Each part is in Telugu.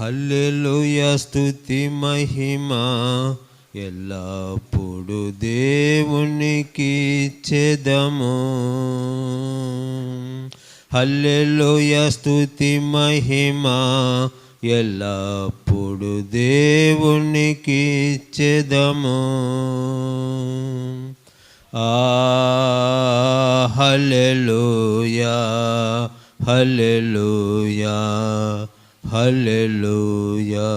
హల్లెలుయ స్తుతి మహిమ. ఎల్లప్పుడు దేవునికి చెదము. హల్లెలుయ స్తుతి మహిమ. ఎల్లప్పుడు దేవునికి చెదము. ఆ హల్లెలూయా హల్లెలుయా. Hallelujah.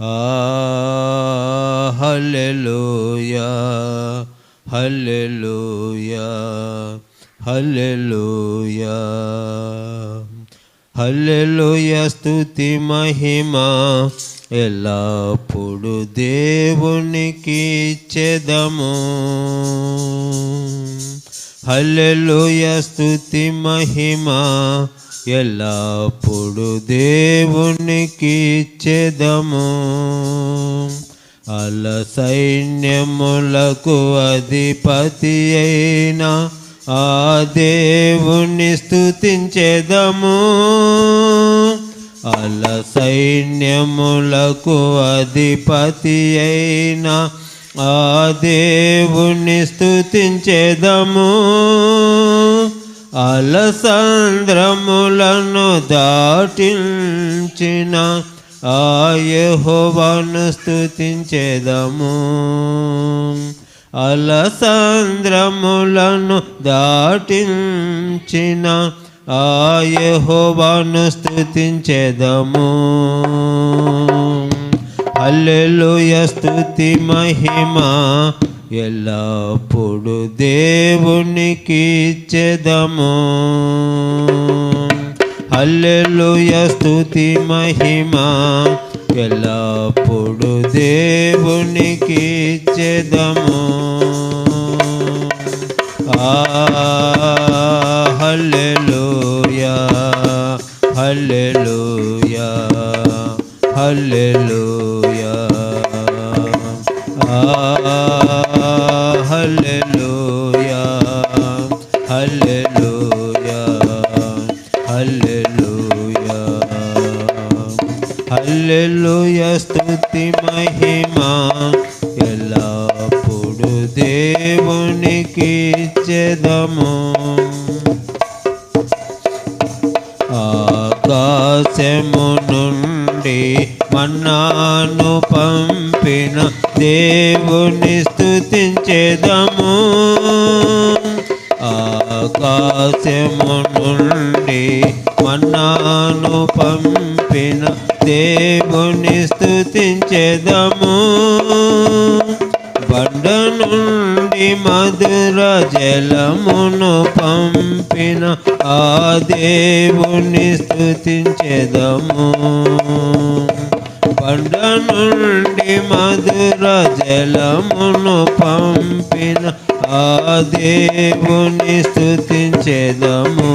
ఆ hallelujah. Hallelujah. Hallelujah. హల్లెలూయ స్తుతి మహిమ ఎల్లప్పుడు దేవునికి చెదము హల్లెలూయ స్తుతి మహిమ ఎల్లప్పుడు దేవునికి చెదము అల సైన్యములకు అధిపతి అయిన ఆ దేవుని స్తుతించెదము. అల సైన్యములకు అధిపతి అయిన ఆ దేవుని స్తుతించెదము. అలసంద్రములను దాటించిన ఆ స్థుతించేదము అలసంద్రములను దాటించిన ఆ యెహోవాను అల్లెలుయ స్థుతి స్తుతి మహిమ. ఎల్లప్పుడు దేవునికి చెదము అల్లెలుయ స్తుతి మహిమ. ఎల్లప్పుడు దేవునికి చెదము ఆ హల్లెలుయా హల్లెలుయా. హల్లెలూయ స్తుతి మహిమ. ఎల్లప్పుడు దేవునికి చెదము ఆకాశము నుండి మన్నాను పంపిన దేవుని స్థుతించేదము ఆకాశము నుండి మన్నాను చెప్పిన దేవుని స్థుతించెదము బండ నుండి మధుర జలమును పంపిన ఆ దేవుని స్థుతించెదము బండ నుండి మధుర జలమును పంపిన ఆ దేవుని స్థుతించెదము